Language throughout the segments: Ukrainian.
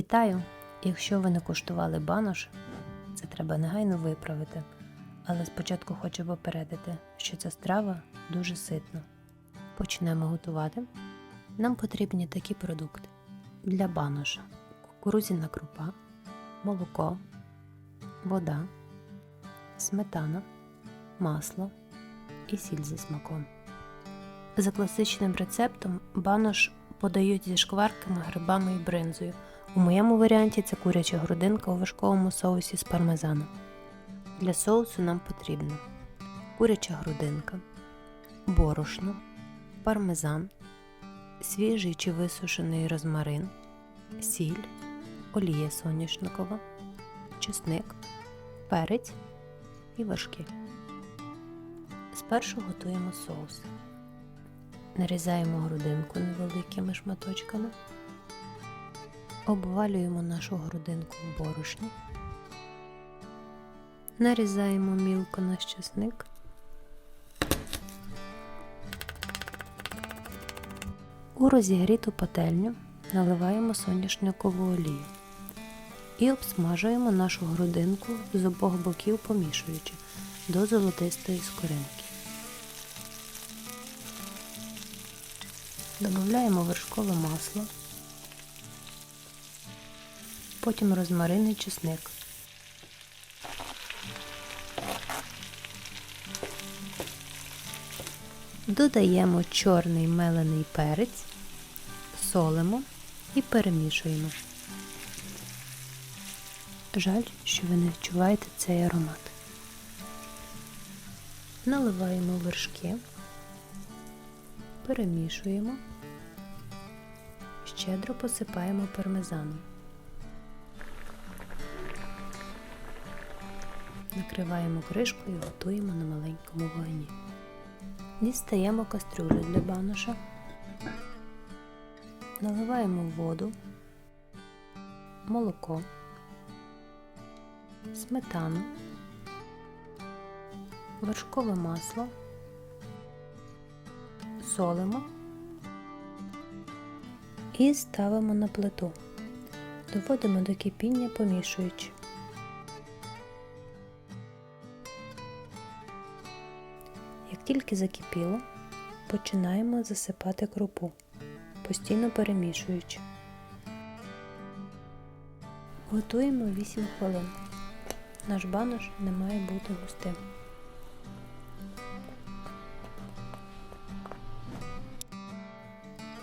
Вітаю! Якщо ви не куштували банош, це треба негайно виправити. Але спочатку хочу попередити, що ця страва дуже ситна. Почнемо готувати. Нам потрібні такі продукти: для баноша кукурудзяна крупа, молоко, вода, сметана, масло і сіль зі смаком. За класичним рецептом банош подають зі шкварками, грибами і бринзою. У моєму варіанті це куряча грудинка у вершковому соусі з пармезаном. Для соусу нам потрібно куряча грудинка, борошно, пармезан, свіжий чи висушений розмарин, сіль, олія соняшникова, чесник, перець і вершки. Спершу готуємо соус. Нарізаємо грудинку невеликими шматочками. Обвалюємо нашу грудинку в борошні. Нарізаємо мілко наш чесник. У розігріту пательню наливаємо соняшникову олію і обсмажуємо нашу грудинку з обох боків помішуючи до золотистої скоринки. Додаємо вершкове масло, потім розмарин чесник. Додаємо чорний мелений перець, солимо і перемішуємо. Жаль, що ви не відчуваєте цей аромат. Наливаємо вершки, перемішуємо, щедро посипаємо пармезаном. Накриваємо кришкою і готуємо на маленькому вогні. Дістаємо кастрюлю для баноша, наливаємо воду, молоко, сметану, вершкове масло, солимо і ставимо на плиту. Доводимо до кипіння, помішуючи. Як тільки закипіло, починаємо засипати крупу, постійно перемішуючи. Готуємо 8 хвилин. Наш банош не має бути густим.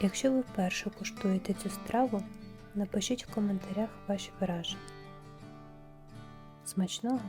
Якщо ви вперше куштуєте цю страву, напишіть в коментарях ваші враження. Смачного!